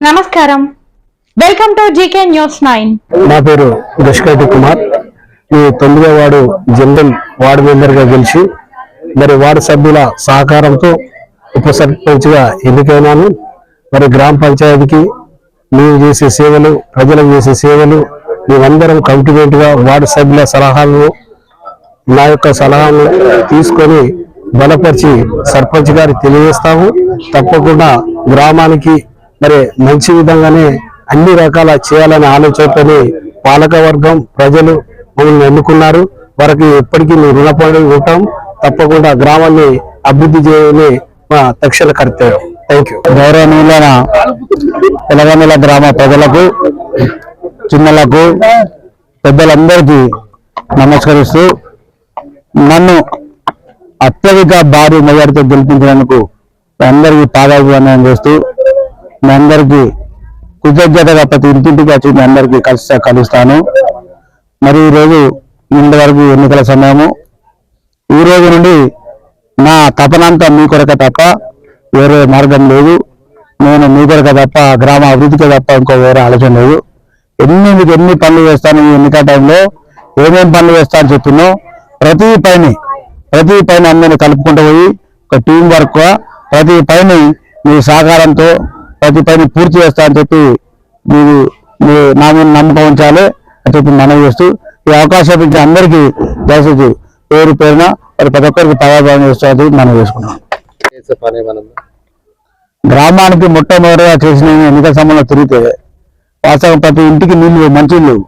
నమస్కారం. Welcome to GK news nine నా పేరు దుష్కటి కుమార్. ఈ తొమ్మిదో వార్డు జనరల్ వార్డు మెంబర్గా గెలిచి మరి వార్డు సభ్యుల సహకారంతో ఉప సర్పంచ్గా ఎన్నికైనాను. మరి గ్రామ పంచాయతీకి మేము చేసే సేవలు ప్రజలకు చేసే సేవలు మేమందరం కమిట్మెంట్గా వార్డు సభ్యుల సలహాలను నా యొక్క సలహాను తీసుకొని బలపరిచి సర్పంచ్ గారికి తెలియజేస్తాము. తప్పకుండా గ్రామానికి మరి మంచి విధంగానే అన్ని రకాల చేయాలనే ఆలోచనతోని పాలక వర్గం ప్రజలు మమ్మల్ని ఎన్నుకున్నారు. వారికి ఎప్పటికీ మేము రుణపడి ఉంటాం. తప్పకుండా గ్రామాన్ని అభివృద్ధి చేయని మా తక్షణ కర్తవ్యం. థ్యాంక్ యూ గౌరవనీయులైన తెలంగాణ గ్రామ ప్రజలకు చిన్నలకు పెద్దలందరికీ నమస్కరిస్తూ నన్ను అత్యధిక భారీ మెజార్టీతో గెలిపించినందుకు అందరికీ పాదాభివందనం చేస్తూ మీ అందరికీ కృతజ్ఞతగా ప్రతి ఇంటింటికి వచ్చి మీ అందరికీ కలిసి కలుస్తాను. మరి ఈరోజు ఇంటి వరకు ఎన్నికల సమయము. ఈ రోజు నుండి నా తపనంతా మీ కొరక తప్ప వేరే మార్గం లేదు. నేను మీ కొరక తప్ప గ్రామ అభివృద్ధికి తప్ప ఇంకో వేరే ఆలోచన లేదు. ఎన్ని మీకు ఎన్ని పనులు వేస్తాను ఈ ఎన్నిక టైంలో ఏమేం పనులు వేస్తా అని చెప్పినో ప్రతి పైన ప్రతి పైన అందరిని కలుపుకుంటూ పోయి ఒక టీం వర్క్ ప్రతి పైన మీ సహకారంతో ప్రతి పని పూర్తి చేస్తా అని చెప్పి మీరు నా మీద నమ్మకం ఉంచాలి అని చెప్పి మనవి చేస్తూ ఈ అవకాశం ఇచ్చిన అందరికీ దయచేసి పేరు పేరున మరి ప్రతి ఒక్కరికి పదార్థం చేస్తుంది మనం చేసుకున్నాం గ్రామానికి మొట్టమొదటిగా చేసిన ఎన్నికల సమయంలో తిరిగితే వాస్తవం ప్రతి ఇంటికి నీళ్ళు మంచి నీళ్ళు.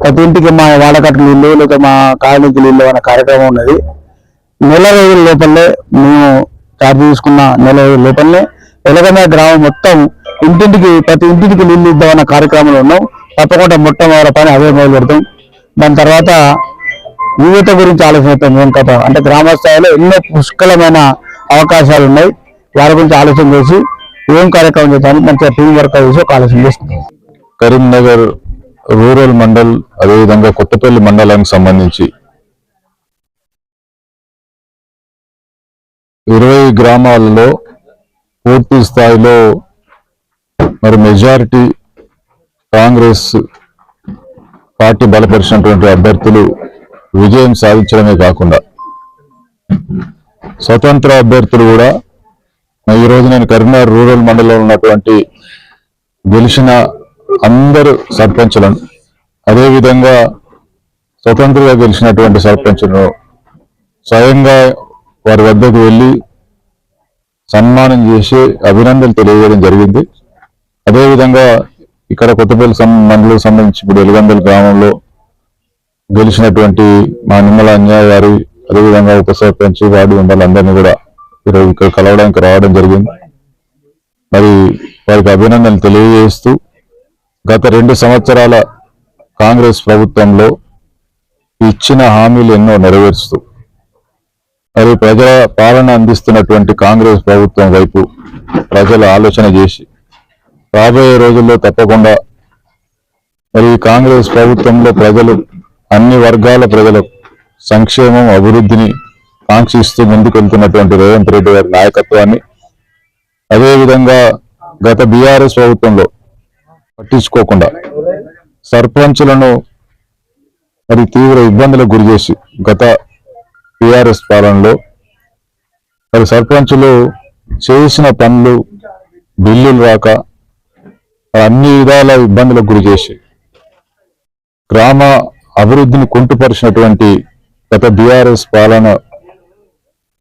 ప్రతి ఇంటికి మా వాడకట్టు నీళ్ళు లేకపోతే మా కాలనీకి నీళ్ళు అనే కార్యక్రమం ఉన్నది. నెల రోజుల లోపలే మేము చార్జ్ తీసుకున్న నెల రోజుల లోపలనే ఎలగమే గ్రామం మొత్తం ఇంటింటికి ప్రతి ఇంటికి నీళ్ళు ఇద్దామన్న కార్యక్రమంలో ఉన్నాం. తప్పకుండా మొట్టమొదటి పని అదే మొదలు పెడతాం. దాని తర్వాత యువత గురించి ఆలోచిస్తాం మేము కథ. అంటే గ్రామ స్థాయిలో ఎన్నో పుష్కలమైన అవకాశాలు ఉన్నాయి. వారి గురించి ఆలోచన చేసి ఏం కార్యక్రమం చేద్దామని మంచిగా టీం వర్క్ చేసి ఒక ఆలోచన చేస్తున్నాం. కరీంనగర్ రూరల్ మండల్ అదేవిధంగా కొత్తపల్లి మండలానికి సంబంధించి ఇరవై గ్రామాలలో పూర్తి స్థాయిలో మరి మెజారిటీ కాంగ్రెస్ పార్టీ బలపరిచినటువంటి అభ్యర్థులు విజయం సాధించడమే కాకుండా స్వతంత్ర అభ్యర్థులు కూడా ఈరోజు నేను కరీంనగర్ రూరల్ మండలంలో ఉన్నటువంటి గెలిచిన అందరు సర్పంచులను అదేవిధంగా స్వతంత్రంగా గెలిచినటువంటి సర్పంచులను స్వయంగా వారి వద్దకు వెళ్ళి సన్మానం చేసి అభినందనలు తెలియజేయడం జరిగింది. అదేవిధంగా ఇక్కడ కొత్తపల్లి సం- మండలం సంబంధించి ఇప్పుడు ఎలుగందల గ్రామంలో గెలిచినటువంటి మా నిమ్మల అన్యాయ గారి అదేవిధంగా ఉప సర్పంచ్ వార్డు మెంబర్లందరినీ కూడా ఈరోజు ఇక్కడ కలవడానికి రావడం జరిగింది. మరి వారికి అభినందనలు తెలియజేస్తూ గత రెండు సంవత్సరాల కాంగ్రెస్ ప్రభుత్వంలో ఇచ్చిన హామీలు ఎన్నో నెరవేరుస్తూ మరి ప్రజల పాలన అందిస్తున్నటువంటి కాంగ్రెస్ ప్రభుత్వం వైపు ప్రజలు ఆలోచన చేసి రాబోయే రోజుల్లో తప్పకుండా మరి కాంగ్రెస్ ప్రభుత్వంలో ప్రజలు అన్ని వర్గాల ప్రజలకు సంక్షేమం అభివృద్ధిని కాంక్షిస్తూ ముందుకెళ్తున్నటువంటి రేవంత్ రెడ్డి గారి నాయకత్వాన్ని అదేవిధంగా గత బీఆర్ఎస్ ప్రభుత్వంలో పట్టించుకోకుండా సర్పంచులను మరి తీవ్ర ఇబ్బందులకు గురి చేసి గత టిఆర్ఎస్ పాలనలో మరి సర్పంచులు చేసిన పనులు బిల్లులు రాక అన్ని విధాల ఇబ్బందులకు గురి చేసి గ్రామ అభివృద్ధిని కుంటుపరిచినటువంటి గత బీఆర్ఎస్ పాలన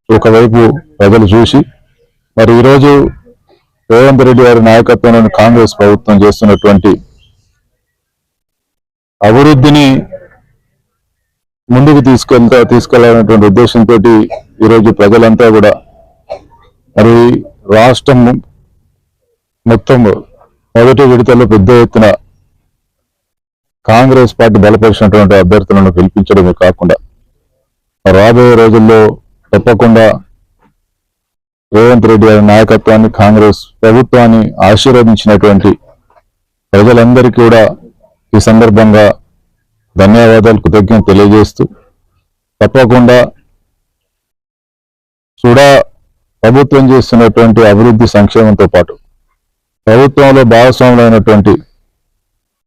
ఒకవైపు ప్రజలు చూసి మరి ఈరోజు రేవంత్ రెడ్డి గారి నాయకత్వంలోని కాంగ్రెస్ ప్రభుత్వం చేస్తున్నటువంటి అభివృద్ధిని ముందుకు తీసుకెళ్తా తీసుకెళ్ళాలనేటువంటి ఉద్దేశంతో ఈరోజు ప్రజలంతా కూడా మరి రాష్ట్రం మొత్తం మొదటి విడతలో పెద్ద ఎత్తున కాంగ్రెస్ పార్టీ బలపరిచినటువంటి అభ్యర్థులను గెలిపించడమే కాకుండా రాబోయే రోజుల్లో తప్పకుండా రేవంత్ రెడ్డి గారి నాయకత్వాన్ని కాంగ్రెస్ ప్రభుత్వాన్ని ఆశీర్వదించినటువంటి ప్రజలందరికీ కూడా ఈ సందర్భంగా ధన్యవాదాలు కృతజ్ఞత తెలియజేస్తూ తప్పకుండా సుడా ప్రభుత్వం చేస్తున్నటువంటి అభివృద్ధి సంక్షేమంతో పాటు ప్రభుత్వంలో భాగస్వాములైనటువంటి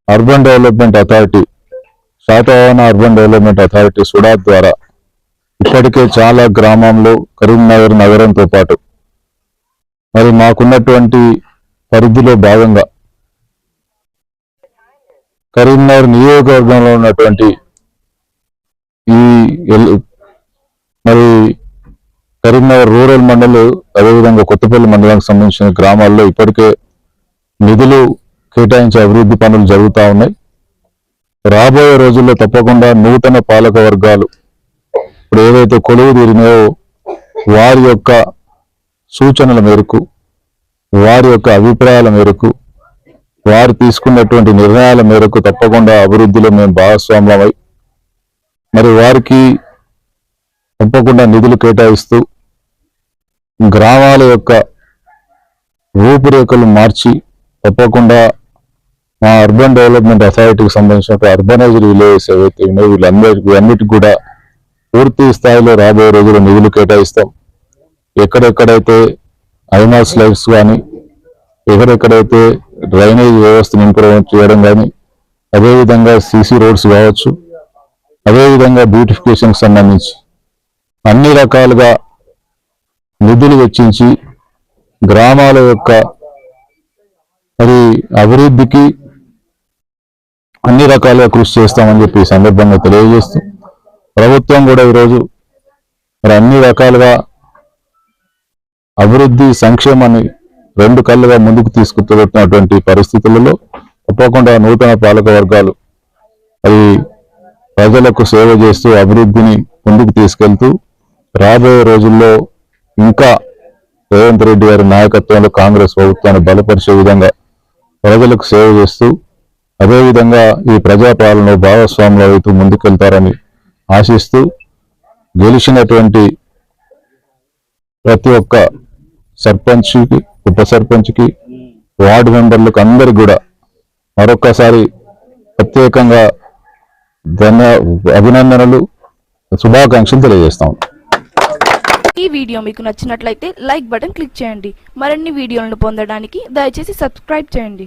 urban development authority Satavahana urban development authority SUDA ద్వారా ఇప్పటికే చాలా గ్రామంలో కరీంనగర్ నగరంతో పాటు మరి మాకున్నటువంటి పరిధిలో భాగంగా కరీంనగర్ నియోజకవర్గంలో ఉన్నటువంటి ఈ ఎల్- మరి కరీంనగర్ రూరల్ మండల్ అదేవిధంగా కొత్తపల్లి మండలానికి సంబంధించిన గ్రామాల్లో ఇప్పటికే నిధులు కేటాయించే అభివృద్ధి పనులు జరుగుతూ ఉన్నాయి. రాబోయే రోజుల్లో తప్పకుండా నూతన పాలక వర్గాలు ఇప్పుడు ఏవైతే కొలువు తీరినాయో వారి యొక్క సూచనల మేరకు వారి యొక్క అభిప్రాయాల మేరకు వారు తీసుకున్నటువంటి నిర్ణయాల మేరకు తప్పకుండా అభివృద్ధిలో మేము భాగస్వాములమై మరి వారికి తప్పకుండా నిధులు కేటాయిస్తూ గ్రామాల యొక్క రూపురేఖలు మార్చి తప్పకుండా మా అర్బన్ డెవలప్మెంట్ అథారిటీకి సంబంధించిన అర్బనైజ్డ్ విలేజెస్ ఏవైతే ఉన్నాయో వీళ్ళందరికీ అన్నిటికీ కూడా పూర్తి స్థాయిలో రాబోయే రోజుల్లో నిధులు కేటాయిస్తాం. ఎక్కడెక్కడైతే ఐమాస్ లైఫ్స్ కానీ ఎక్కడెక్కడైతే డ్రైనేజ్ వ్యవస్థను ఇంప్రూవ్ చేయడం కానీ అదేవిధంగా సీసీ రోడ్స్ కావచ్చు అదేవిధంగా బ్యూటిఫికేషన్ సంబంధించి అన్ని రకాలుగా నిధులు వెచ్చించి గ్రామాల యొక్క మరి అభివృద్ధికి అన్ని రకాలుగా కృషి చేస్తామని చెప్పి ఈ సందర్భంగా తెలియజేస్తూ ప్రభుత్వం కూడా ఈరోజు మరి అన్ని రకాలుగా అభివృద్ధి సంక్షేమాన్ని రెండు కళ్ళుగా ముందుకు తీసుకుపోతున్నటువంటి పరిస్థితులలో తప్పకుండా నూతన పాలక వర్గాలు అది ప్రజలకు సేవ చేస్తూ అభివృద్ధిని ముందుకు తీసుకెళ్తూ రాబోయే రోజుల్లో ఇంకా రేవంత్ రెడ్డి గారి నాయకత్వంలో కాంగ్రెస్ ప్రభుత్వాన్ని బలపరిచే విధంగా ప్రజలకు సేవ చేస్తూ అదేవిధంగా ఈ ప్రజాపాలన భాగస్వాములు అవుతూ ముందుకెళ్తారని ఆశిస్తూ గెలిచినటువంటి ప్రతి ఒక్క సర్పంచ్కి ఉప సర్పంచ్కి వార్డు మెంబర్లకు అందరికి కూడా మరొక్కసారి ప్రత్యేకంగా ధన్య అభినందనలు శుభాకాంక్షలు తెలియజేస్తాం. ఈ వీడియో మీకు నచ్చినట్లయితే లైక్ బటన్ క్లిక్ చేయండి. మరిన్ని వీడియోలను పొందడానికి దయచేసి సబ్స్క్రైబ్ చేయండి.